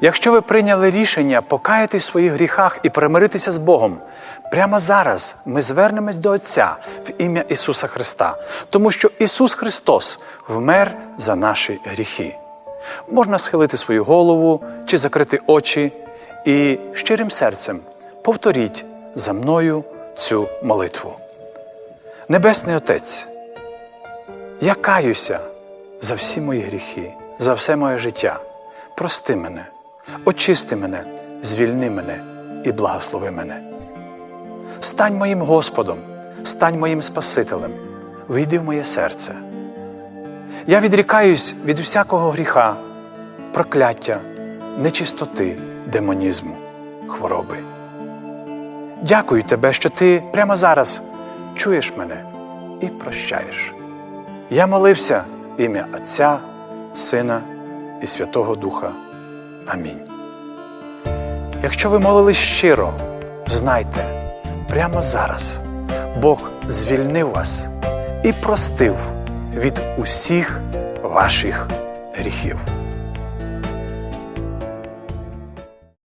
Якщо ви прийняли рішення покаятись в своїх гріхах і примиритися з Богом, прямо зараз ми звернемось до Отця в ім'я Ісуса Христа, тому що Ісус Христос вмер за наші гріхи. Можна схилити свою голову чи закрити очі і щирим серцем повторіть за мною цю молитву. Небесний Отець, я каюся за всі мої гріхи, за все моє життя. Прости мене, очисти мене, звільни мене і благослови мене. Стань моїм Господом, стань моїм Спасителем, вийди в моє серце. Я відрікаюсь від всякого гріха, прокляття, нечистоти, демонізму, хвороби. Дякую тебе, що ти прямо зараз чуєш мене і прощаєш. Я молився ім'я Отця, Сина і Святого Духа. Амінь. Якщо ви молились щиро, знайте, прямо зараз Бог звільнив вас і простив від усіх ваших гріхів.